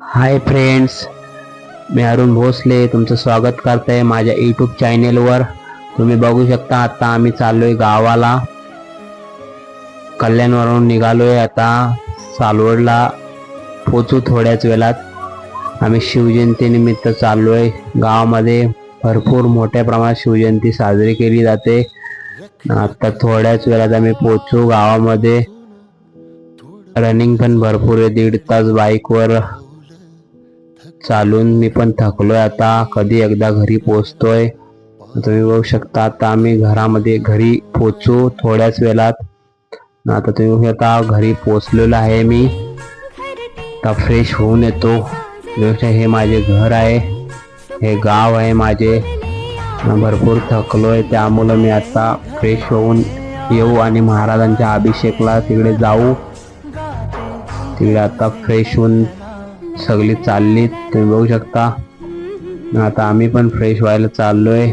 हाय friends मी अरुण भोसले तुमचं स्वागत करते माझ्या यूट्यूब चॅनेलवर तुम्ही बघू शकता आता आम्ही चाललोय गावाला. कल्याणवरून निघालोय आता सालवडला. पोचू थोड्याच वेळात. आम्ही शिवजयंतीनिमित्त चाललोय गावामध्ये. भरपूर मोठ्या प्रमाणात शिवजयंती साजरी केली जाते. आता थोड्याच वेळात आम्ही पोचू गावामध्ये. रनिंग पण भरपूर आहे दीड तास बाईकवर चालून मी पण थकलोय आता. कधी एकदा घरी पोचतोय. तुम्ही बघू शकता आता आम्ही घरामध्ये घरी पोचू थोड्याच वेळात. आता तुम्ही बघू शकता घरी पोचलेलो आहे मी. आता फ्रेश होऊन येतो. हे माझे घर आहे. हे गाव आहे माझे. भरपूर थकलोय त्यामुळं मी आता फ्रेश होऊन येऊ आणि महाराजांच्या अभिषेकला तिकडे जाऊ. तिकडे आता फ्रेश होऊन सगळी चालली. तुम्ही बघू शकता. आता आम्ही पण फ्रेश व्हायला चाललोय.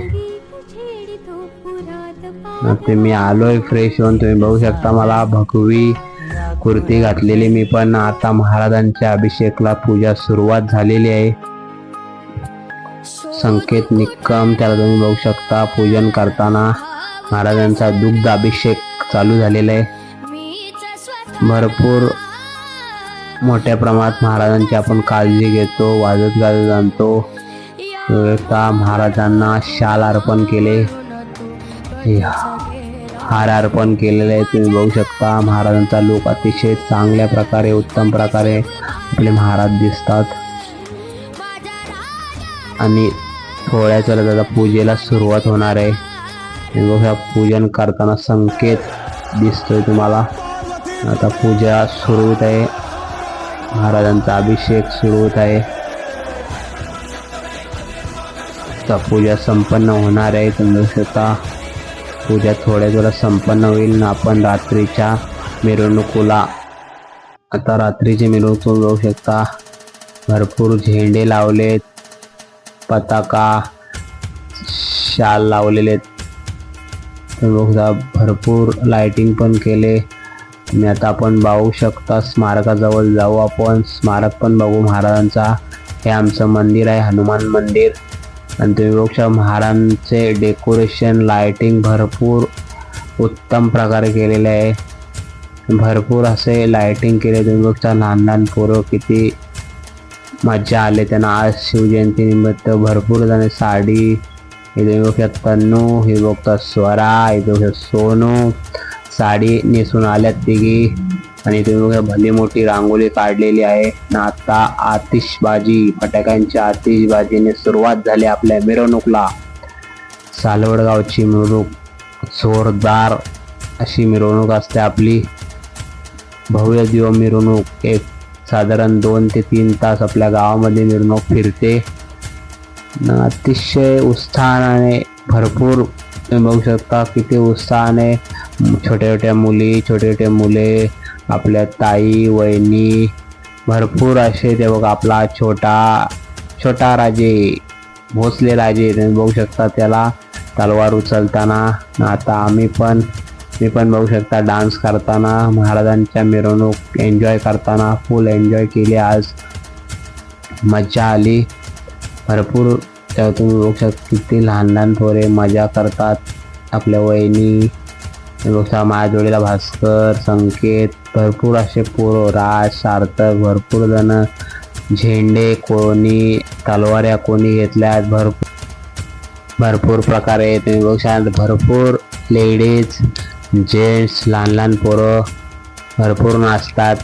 ते मी आलोय फ्रेश होऊन. तुम्ही बघू शकता मला भगवी कुर्ती घातलेली मी पण. आता महाराजांच्या अभिषेकला पूजा सुरुवात झालेली आहे. संकेत निक्कम त्याला तुम्ही बघू शकता. पूजन करताना महाराजांचा दुग्ध अभिषेक चालू झालेला आहे भरपूर मोठ्या प्रमाणात महाराजांची आपण काळजी घेतो वाजत गाजत आणतो. एकदा महाराजांना शाल अर्पण केले. हार अर्पण केलेले आहे तुम्ही बघू शकता महाराजांचा लोक अतिशय चांगल्या प्रकारे उत्तम प्रकारे आपले महाराज दिसतात. आणि थोड्याच वेळात आता पूजेला सुरुवात होणार आहे. ह्या पूजन करताना संकेत दिसतोय तुम्हाला. आता पूजा सुरू होत आहे. महाराजांचा अभिषेक सुरू होत आहे. आता पूजा संपन्न होणार आहे. तुम्ही शकता पूजा थोड्या वेळात संपन्न होईल. ना आपण रात्रीच्या मिरवणुकीला आता रात्रीची मिरवणूक बघू शकता. भरपूर झेंडे लावलेत. पताका शाल लावलेले आहेत. बघू भरपूर लाइटिंग पण केले. आणि आता आपण बघू शकता स्मारकाजवळ जाऊ आपण. स्मारक पण बघू महाराजांचा. हे आमचं मंदिर आहे हनुमान मंदिर. आणि तुम्ही बघू शकता महाराजांचे डेकोरेशन लाइटिंग भरपूर उत्तम प्रकारे केलेले आहे. भरपूर असे लाइटिंग केले. तुम्ही बघता लहान लहान पोरं किती मज्जा आले. त्यांना आज शिवजयंतीनिमित्त भरपूर जण साडी हे तुम्ही तन्नू हे बघता स्वरा हे बघू सोनू. साडी नेसून आल्यात तिघी. आणि तुम्ही बघा भली मोठी रांगोळी काढलेली आहे. ना आता आतिषबाजी फटाक्यांच्या आतिषबाजीने सुरुवात झाली आपल्या मिरवणूकला. सालवडगावची मिरवणूक जोरदार अशी मिरवणूक असते आपली. भव्य दिव मिरवणूक एक साधारण दोन ते तीन तास आपल्या गावामध्ये मिरवणूक फिरते. अतिशय उत्साहाने भरपूर तुम्ही बघू शकता किती उत्साहाने छोट्या छोट्या मुली छोटे छोटे मुले आपल्या ताई वहिनी भरपूर असे ते बघा आपला छोटा छोटा राजे भोसले राजे तुम्ही बघू शकता त्याला तलवार उचलताना. आता आम्ही पण मी पण बघू शकता डान्स करताना महाराजांच्या मिरवणूक एन्जॉय करताना फुल एन्जॉय केली आज. मजा आली. भरपूर तेव्हा तुम्ही बघू शकता किती लहान लहान थोरे मजा करतात आपल्या वहिनी. बघता माझ्या जोडीला भास्कर संकेत भरपूर असे पोरं राज सार्थक भरपूर जण. झेंडे कोणी तलवाऱ्या कोणी घेतल्यात भरपूर भरपूर प्रकारे. तुम्ही बघू शकता भरपूर लेडीज जेंट्स लहान लहान पोरं भरपूर नाचतात.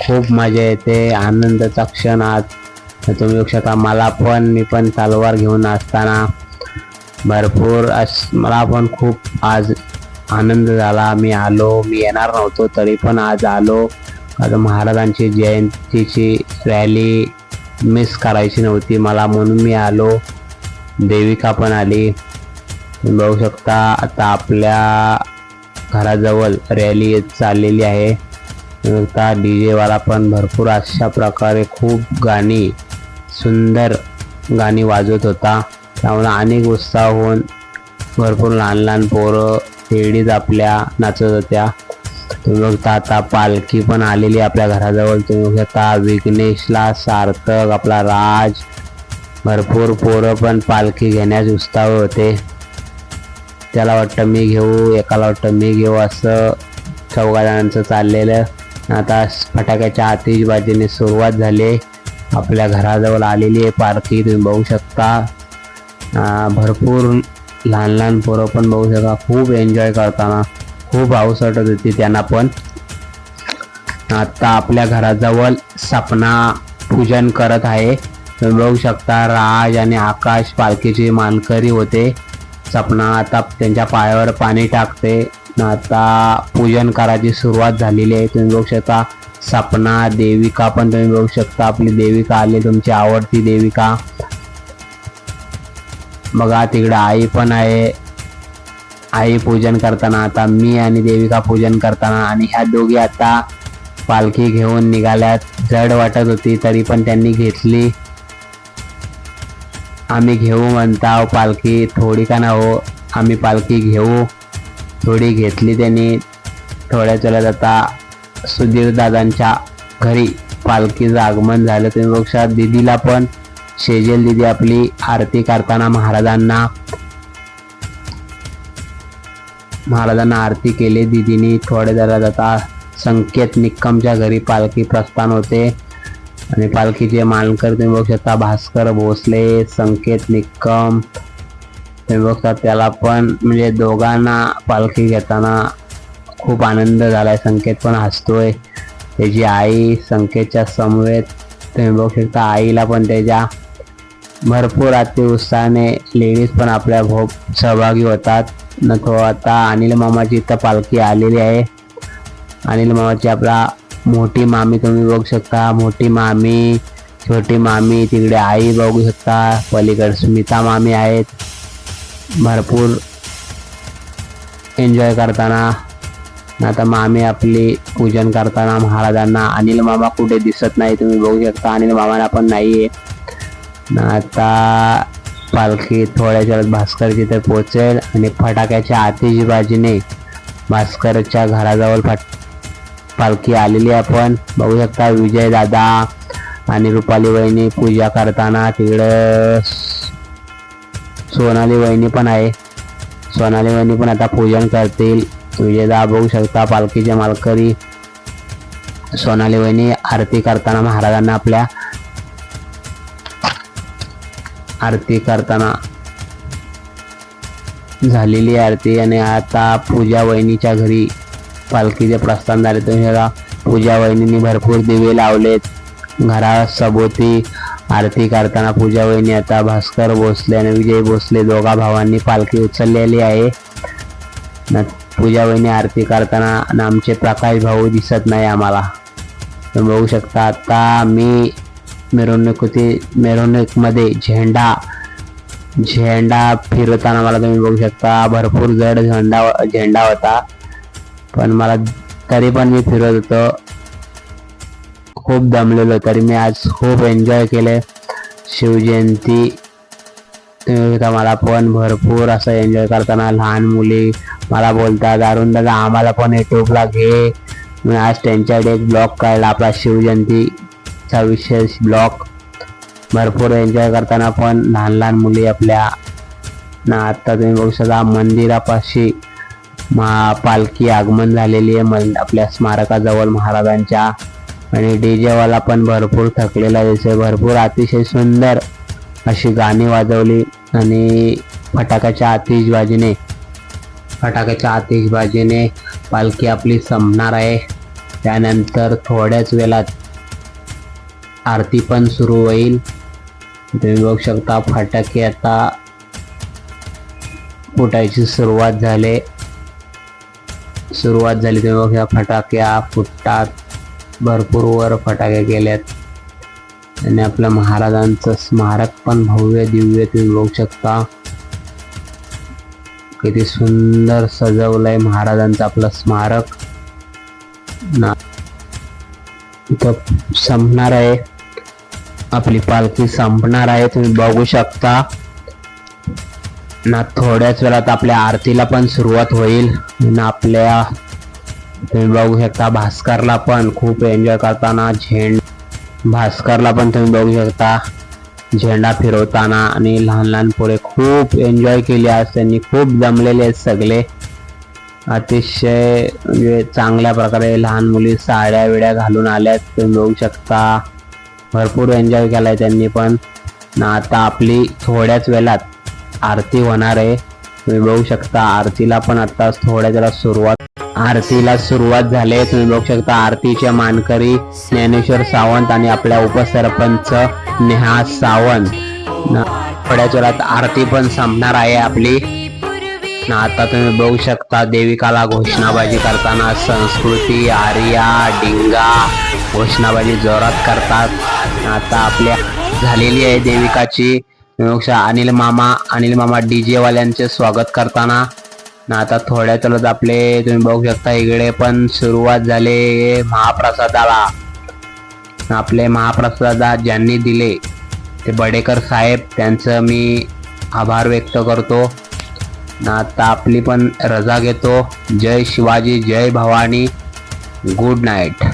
खूप मजा येते आनंदाचा क्षण आज. तुम्ही बघू शकता मला पण मी पण तलवार घेऊन नाचताना. भरपूर अस मला पण खूप आज आनंद झाला. मी आलो मी येणार नव्हतो तरी पण आज आलो. आता महाराजांची जयंतीची रॅली मिस करायची नव्हती मला म्हणून मी आलो. देविका पण आली. तुम्ही बघू शकता आता आपल्या घराजवळ रॅली येत चाललेली आहे. आता डी जेवाला पण भरपूर अशा प्रकारे खूप गाणी सुंदर गाणी वाजवत होता. त्यामुळे अनेक उत्साह होऊन भरपूर लहान लहान पोरं लेडीज आपल्या नाचत होत्या. तुम्ही बघता आता पालखी पण आलेली आपल्या घराजवळ. तुम्ही बघता विघ्नेशला सार्थक आपला राज. भरपूर पोरं पण पालखी घेण्यास उत्साह होते. त्याला वाटतं मी घेऊ एकाला वाटतं मी घेऊ असं चौघा जणांचं चाललेलं. आता फटाक्याच्या आतिषबाजीने सुरुवात झाली. आहे. आपल्या घराजवळ आलेली आहे पालखी तुम्ही बघू शकता. भरपूर लहान लहान पोरं पण बघू शकता. खूप एन्जॉय करताना. खूप हाऊस वाटत होती त्यांना पण. आता आपल्या घराजवळ सपना पूजन करत आहे. तुम्ही बघू शकता राज आणि आकाश पालखीचे मानकरी होते. सपना आता त्यांच्या पायावर पाणी टाकते. आता पूजन करायची सुरुवात झालेली आहे. तुम्ही बघू शकता सपना देविका पण तुम्ही बघू शकता. आपली देविका आली तुमची आवडती देविका. बघा तिकडे आई पण आहे. आई पूजन करताना आता मी आणि देविका पूजन करताना आणि ह्या दोघी आता पालखी घेऊन निघाल्यात. जड वाटत होती तरी पण त्यांनी घेतली. आम्ही घेऊ म्हणता पालखी थोडी का ना हो आम्ही पालखी घेऊ. थोडी घेतली त्यांनी. थोड्या चलत आता सुधीर दादांच्या घरी पालखीचं आगमन झालं. ते पक्षात दिदीला दीदीला पण शेजेल दिदी आपली आरती करताना महाराजांना महाराजांना आरती केली. दिदीनी थोड्या जरा आता संकेत निक्कमच्या घरी पालखी प्रस्थान होते. आणि पालखीचे मानकर तुम्ही बघू शकता भास्कर भोसले संकेत निक्कम तुम्ही बघता त्याला पण म्हणजे दोघांना पालखी घेताना खूप आनंद झालाय. संकेत पण हसतोय. त्याची आई संकेतच्या समवेत तुम्ही बघू शकता आईला पण त्याच्या भरपूर अति उत्साहाने लेडीज पण आपल्या भो सहभागी होतात. न तो आता अनिल मामाची इथं पालखी आलेली आहे. अनिल मामाची आपला मोठी मामी तुम्ही बघू शकता. मोठी मामी छोटी मामी तिकडे आई बघू शकता. पलीकडे स्मिता मामी आहेत. भरपूर एन्जॉय करताना. आता मामी आपली पूजन करताना महाराजांना. अनिल मामा कुठे दिसत नाही तुम्ही बघू शकता. अनिल मामाला पण नाही आहे आता पालखी थोड्या वेळात भास्करची तर पोचेल आणि फटाक्याच्या आतिषबाजीने भास्करच्या घराजवळ फट पालखी आलेली आहे आपण. बघू शकता विजय दादा आणि रुपाली वहिनी पूजा करताना तिकडं सोनाली वहिनी पण आहे. सोनाली वहिनी पण आता पूजन करतील. विजयदा बघू शकता पालखीचे मालकरी. सोनाली वहिनी आरती करताना महाराजांना आपल्या आरती करताना झालेली आहे आरती आणि आता पूजा वहिनीच्या घरी पालखीचे प्रस्थान झाले तुम्ही बघा पूजा वहिनींनी भरपूर दिवे लावलेत. घरासभोवती आरती करताना पूजा वहिनी आता भास्कर भोसले आणि विजय भोसले दोघा भावांनी पालखी उचललेली आहे. न पूजा वहिनी आरती करताना आमचे प्रकाश भाऊ दिसत नाही आम्हाला. तुम्ही बघू शकता आता मी मिरवणुकीती मिरवणुकीमध्ये झेंडा झेंडा फिरवताना मला तुम्ही बघू शकता. भरपूर जड झेंडा झेंडा होता. पण मला तरी पण मी फिरत होतो. खूप दमलेलो तरी मी आज खूप एन्जॉय केले. शिवजयंती मला पण भरपूर असं एन्जॉय करताना लहान मुली मला बोलतात अरुण दादा आम्हाला पण युट्यूबला घे. मी आज त्यांच्याकडे एक ब्लॉग काढला आपला शिवजयंतीचा विशेष ब्लॉग. भरपूर एन्जॉय करताना पण लहान लहान मुली आपल्या. ना आता तुम्ही बघू शकता मंदिरापाशी मा पालखी आगमन झालेली आहे. मल आपल्या स्मारकाजवळ महाराजांच्या. आणि डीजेवाला पण भरपूर थकलेला दिसतोय. भरपूर अतिशय सुंदर अशी गाणी वाजवली आणि फटाक्याच्या आतिषबाजीने फटाक्याच्या आतिषबाजीने पालखी आपली संपणार आहे. त्यानंतर थोड्याच वेळात आरती पण सुरू होईल. तुम्ही बघू शकता फटाके आता फुटायची सुरुवात झाली. सुरुवात झाली तेव्हा ह्या शकता फटाक्या फुटतात भरपूर वर फटाके गेल्यात आणि आपल्या महाराजांचं स्मारक पण भव्य दिव्य तुम्ही बघू शकता. किती सुंदर सजवलंय महाराजांचं आपलं स्मारक. ना इथं संपणार आहे. आपली पालखी संपणार आहे तुम्ही बघू शकता. ना थोड्याच वेळात आपल्या आरतीला पण सुरुवात होईल. ना आपल्या तुम्ही बघू शकता भास्करला पण खूप एन्जॉय करताना झेंड भास्करला पण तुम्ही बघू शकता. झेंडा फिरवताना आणि लहान लहान पोरे खूप एन्जॉय केली आज. त्यांनी खूप जमलेले आहेत सगळे. अतिशय म्हणजे चांगल्या प्रकारे लहान मुली साड्या विड्या घालून आल्यात. तुम्ही बघू शकता. भरपूर एन्जॉय केलाय त्यांनी पण. ना आता आपली थोड्याच वेळात आरती होणार आहे. तुम्ही बघू शकता आरतीला पण आता थोड्या जरा सुरुवात आरतीला सुरुवात झाली आहे. तुम्ही बघू शकता आरतीच्या मानकरी ज्ञानेश्वर सावंत आणि आपल्या उपसरपंच नेहा सावंत. थोड्याच वेळात आरती पण संपणार आहे आपली. आता तुम्ही बघू शकता देविकाला घोषणाबाजी करताना संस्कृती आर्या डिंगा घोषणाबाजी जोरात करतात. आता आपल्या झालेली आहे देविकाची. तुम्ही अनिल मामा अनिल मामा डीजे वाल्यांचे स्वागत करताना. ना आता थोड्या चलत आपले तुम्ही बघू शकता इकडे पण सुरुवात झाले महाप्रसादाला. आपले महाप्रसादा ज्यांनी दिले ते बडेकर साहेब त्यांचं मी आभार व्यक्त करतो. ना आता आपली पण रजा घेतो. जय शिवाजी जय भवानी. Good night